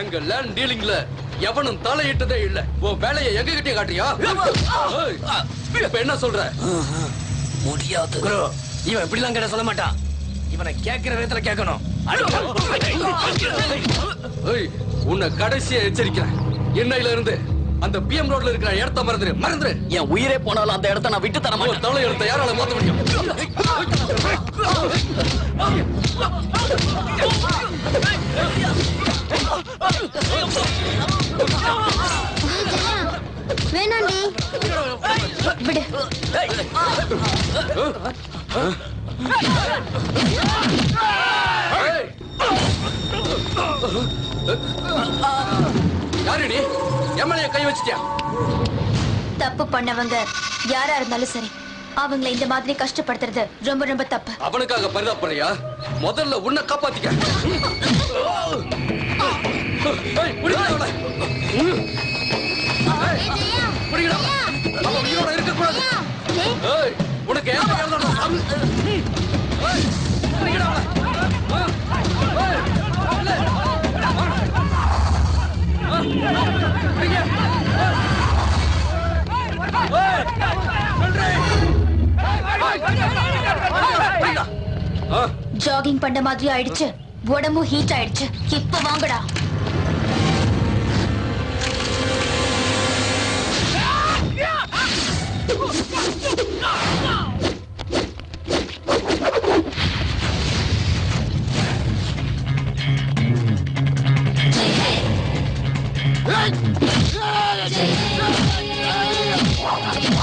எங்க லேண்ட் டீலிங்ல எவனும் தலையிட்டதே இல்ல. உன் வேலையை எங்க கிட்டே காட்டியா ஏய், இப்ப என்ன சொல்ற? முடியாது. குரு இவன் இப்படிலாம் கேட்ட சொல்ல மாட்டான். இவனை கேட்கிற விதத்துல கேட்கணும். உன்னை கடைசியா எச்சரிக்கிறேன். என்னையில இருந்து அந்த பிஎம் ரோட்ல இருக்கிற இடத்த மறந்துரு மறந்துரு. என் உயிரே போனாலும் அந்த இடத்த நான் விட்டு தர மாட்டேன். தலை எழுத்த யாரால மாத்த முடியும்? வேணாண்டி. விடு. ஏய். எம்எல்ஏ கை வச்சிட்டியா? தப்பு பண்ணவங்க யாரா இருந்தாலும் சரி அவங்கள இந்த மாதிரி கஷ்டப்படுத்துறது ரொம்ப ரொம்ப தப்பு. அவனுக்காக பரிதாபப்படையா முதல்ல உன்னை காப்பாத்திக்க. ஏய், ஜாகிங் பண்ண மாதிரி ஆயிடுச்சு. உடம்பும் ஹீட் ஆயிடுச்சு. இப்ப வாங்கடா. Ah!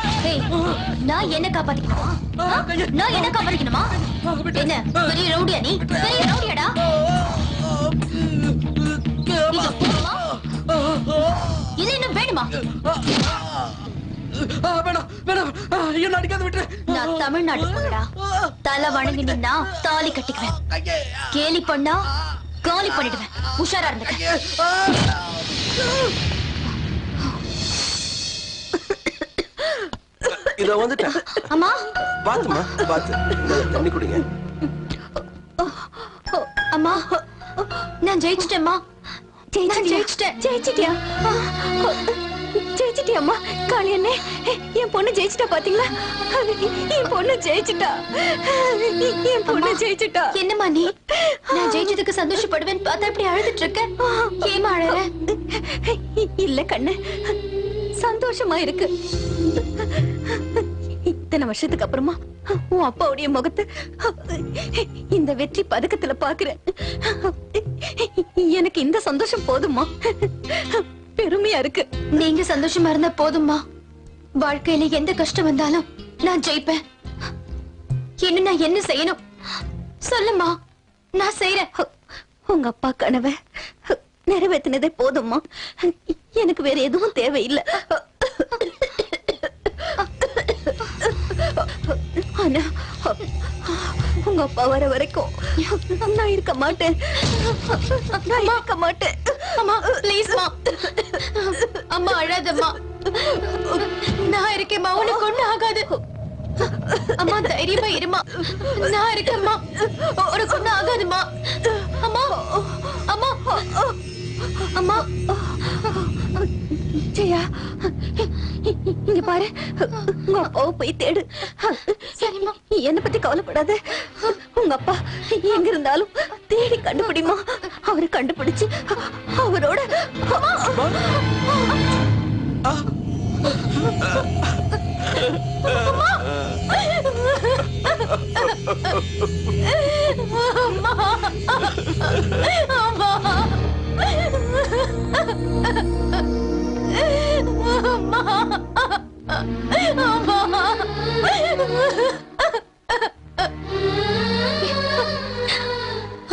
நான் என்ன காப்பாத்திக்கணுமா? நான் என்ன காப்பாத்திக்கணுமா? என்ன பெரிய ரவுடியா நீ? பெரிய ரவுடியாடா? இது இன்னும் வேணுமா? என்ன அடிக்காத விட்டு நான் பொண்ணுடா தலை வணங்கி நின்னா தாலி கட்டிக்குவேன். கேலி பண்ணா காலி பண்ணிடுவேன். உஷாரா இருந்துக்க. இதோ வந்துட்டேன். அம்மா. பாத்துமா பாத்து. தண்ணி குடிங்க. அம்மா நான் ஜெயிச்சிட்டேம்மா. ஜெயிச்சிட்டேன். ஜெயிச்சிட்டியா? ஜெயிச்சிட்டியாம்மா காளி அண்ணே என் பொண்ணு ஜெயிச்சிட்டா பாத்தீங்களா? என் பொண்ணு ஜெயிச்சிட்டா. என் பொண்ணு ஜெயிச்சிட்டா. என்னம்மா நீ? நான் ஜெயிச்சதுக்கு சந்தோஷப்படுவேன் பார்த்தா இப்படி அழுதுட்டு இருக்க? ஏமா அழற? இல்ல கண்ணு. சந்தோஷமா இருக்கு இத்தனை வருஷத்துக்கு அப்புறமா உன் அப்பாவுடைய முகத்தை இந்த வெற்றி பதக்கத்துல பாக்குறேன். எனக்கு இந்த சந்தோஷம் போதுமா பெருமையா இருக்கு. நீங்க சந்தோஷமா இருந்தா போதும்மா. வாழ்க்கையில எந்த கஷ்டம் வந்தாலும் நான் ஜெயிப்பேன். இன்னும் நான் என்ன செய்யணும்? சொல்லுமா நான் செய்யறேன் உங்க அப்பா கனவை நிறைவேற்றினதே போதும்மா. எனக்கு வேற எதுவும் தேவையில்லை. ஆனா உங்க அப்பா வர வரைக்கும் நான் இருக்க மாட்டேன். நான் இருக்க மாட்டேன். அம்மா ப்ளீஸ் அம்மா அழாதம்மா. நான் இருக்கேம்மா உனக்கு ஒண்ணு ஆகாது. அம்மா தைரியமா இருமா. நான் இருக்கேம்மா. உனக்கு ஒண்ணு ஆகாதுமா அம்மா அம்மா. அம்மா ஜெயா இங்க பாரு. உங்க அப்பாவை போய் தேடு. சரிம்மா. என்ன பத்தி கவலைப்படாத. உங்க அப்பா எங்க இருந்தாலும் தேடி கண்டுபிடிமா. அவரை கண்டுபிடிச்சு அவரோட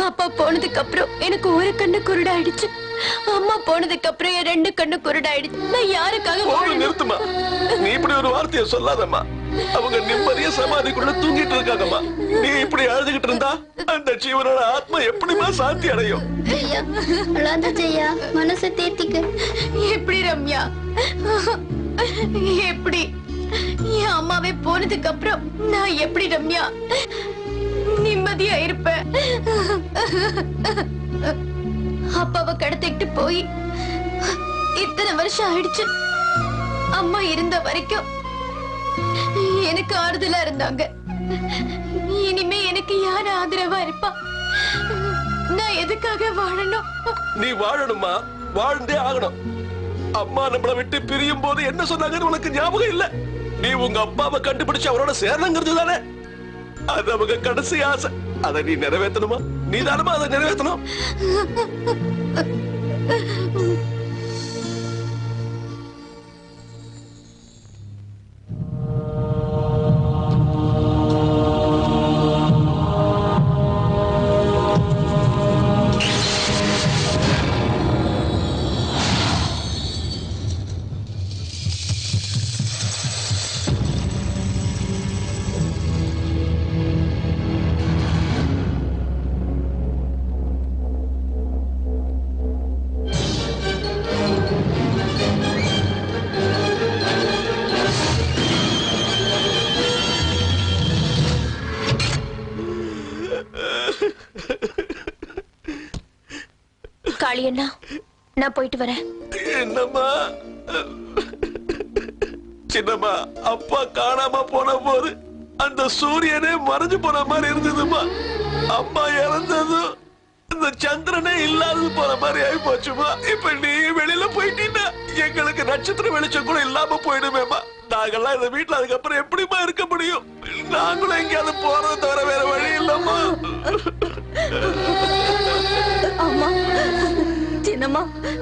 அப்பா போனதுக்கு அப்புறம் எனக்கு ஒரு கண்ணு குருடாயிடுச்சு. அம்மா போனதுக்கு அப்புறம் என் ரெண்டு கண்ணு குருடாயிடுச்சு. நான் யாருக்காக வாழணும் நிறுத்துமா? நீ இப்படி ஒரு வார்த்தையை சொல்லாதம்மா. அவங்க நிம்மதியா சமாதிக்குள்ள தூங்கிட்டு இருக்காங்கம்மா. நீ இப்படி அழுதுகிட்டு இருந்தா அந்த ஜீவனோட ஆத்மா எப்படிமா சாந்தி அடையும்? ஜெயா. மனசை தேத்திக்க. எப்படி ரம்யா? எப்படி? என் அம்மாவே போனதுக்கு அப்புறம் நான் எப்படி ரம்யா? நிம்மதியா இருப்பேன். அப்பாவை கடத்திட்டு போய் இத்தனை வருஷம் ஆயிடுச்சு. அம்மா இருந்த வரைக்கும் எனக்கு ஆறுதலா இருந்தாங்க. இனிமே எனக்கு யார் ஆதரவா இருப்பா? நான் எதுக்காக வாழணும்? நீ வாழணுமா வாழ்ந்தே ஆகணும். அம்மா நம்மளை விட்டு பிரியும் போது என்ன சொன்னாங்கன்னு உனக்கு ஞாபகம் இல்ல? நீ உங்க அப்பாவை கண்டுபிடிச்சு அவரோட சேரணுங்கிறது தானே? அது அவங்க கடைசி ஆசை. அதை நீ நிறைவேற்றணுமா? நீ தானமா அதை நிறைவேற்றணும்? காளியண்ணா நான் போயிட்டு வரேன். என்னம்மா? சின்னம்மா அப்பா காணாம போன போது அந்த சூரியனே மறைஞ்சு போன மாதிரி இருந்ததுமா அம்மா இறந்ததும் இந்த சந்திரனே இல்லாதது போற மாதிரி ஆகி போச்சுமா இப்ப நீ வெளியில போயிட்டீன்னா எங்களுக்கு நட்சத்திர வெளிச்சம் கூட இல்லாம போயிடுமேமா நாங்கெல்லாம் இந்த வீட்டுல அதுக்கப்புறம் எப்படிமா இருக்க முடியும்? நாங்களும் எங்கேயாவது போறது தவிர வேற வழி இல்லம்மா. அம்மா சின்னம்மா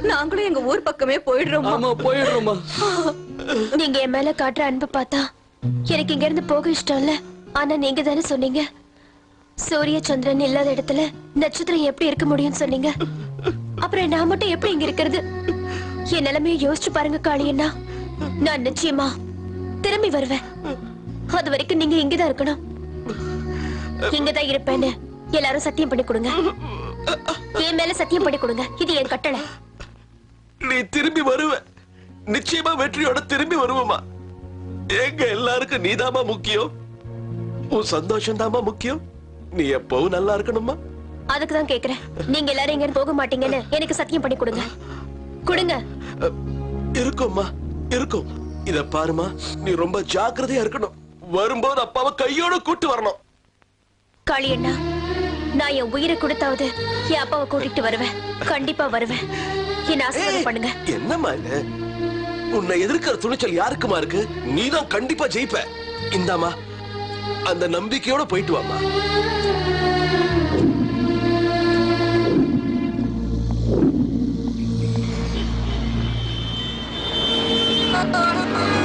நாங்களும் எங்க ஊர் பக்கமே போயிடுறோம் ஆமா போயிடுறோமா நீங்க என் மேல காட்டுற அன்பு பார்த்தா எனக்கு இங்க இருந்து போக இஷ்டம் இல்ல ஆனா நீங்க தானே சொன்னீங்க. சூரிய சந்திரன் இல்லாத இடத்துல நட்சத்திரம் எப்படி இருக்க முடியும்னு சொன்னீங்க. அப்புறம் நான் மட்டும் எப்படி இங்க இருக்கிறது? என் நிலைமையை யோசிச்சு பாருங்க காளியண்ணா நான் நிச்சயமா திரும்பி வருவேன். அது வரைக்கும் நீங்க இங்கதான் இருக்கணும். இங்கதான் இருப்பேன்னு எல்லாரும் சத்தியம் பண்ணி கொடுங்க. என் மேல சத்தியம் பண்ணி கொடுங்க. இது என் கட்டளை. நீ திரும்பி வருவ. நிச்சயமா வெற்றியோட திரும்பி வருவமா? எங்க எல்லாருக்கும் நீதாமா முக்கியம்? உன் சந்தோஷம் தாமா முக்கியம்? நீ எப்பவும் நல்லா இருக்கணுமா? அதுக்கு தான் கேக்குறேன். நீங்க எல்லாரும் எங்க போக மாட்டீங்கன்னு எனக்கு சத்தியம் பண்ணி கொடுங்க. கொடுங்க. இருக்கும்மா இருக்கும். இத பாருமா நீ ரொம்ப ஜாக்கிரதையா இருக்கணும். வரும்போது அப்பாவை கையோட கூட்டு வரணும். காளியண்ணா நான் என் உயிரை கொடுத்தாவது என் அப்பாவை கூட்டிட்டு வருவேன். கண்டிப்பா வருவேன். என்ன ஆசீர்வாதம் பண்ணுங்க. என்னம்மா இது? உன்னை எதிர்க்கிற துணிச்சல் யாருக்குமா இருக்கு? நீதான் கண்டிப்பா ஜெயிப்ப. இந்தாமா அந்த நம்பிக்கையோட போயிட்டு வாமா நீங்க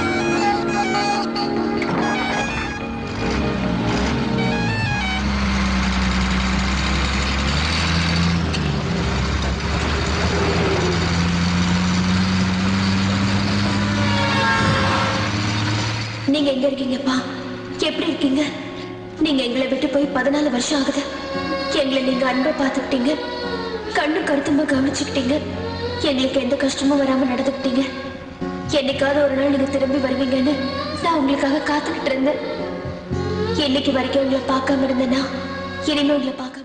எங்க இருக்கீங்கப்பா? எப்படி இருக்கீங்க? நீங்க எங்களை விட்டு போய் பதினாலு வருஷம் ஆகுது. எங்களை நீங்க அன்பை பார்த்துக்கிட்டீங்க. கண்ணு கருத்துமா கவனிச்சுக்கிட்டீங்க. எங்களுக்கு எந்த கஷ்டமும் வராம நடந்துக்கிட்டீங்க. என்னைக்காவது ஒரு நாள் நீங்க திரும்பி வருவீங்கன்னு நான் உங்களுக்காக காத்துக்கிட்டு இருந்தேன். இன்னைக்கு வரைக்கும் உங்களை பார்க்காம இருந்தேன்னா இனிமே உங்களை பார்க்க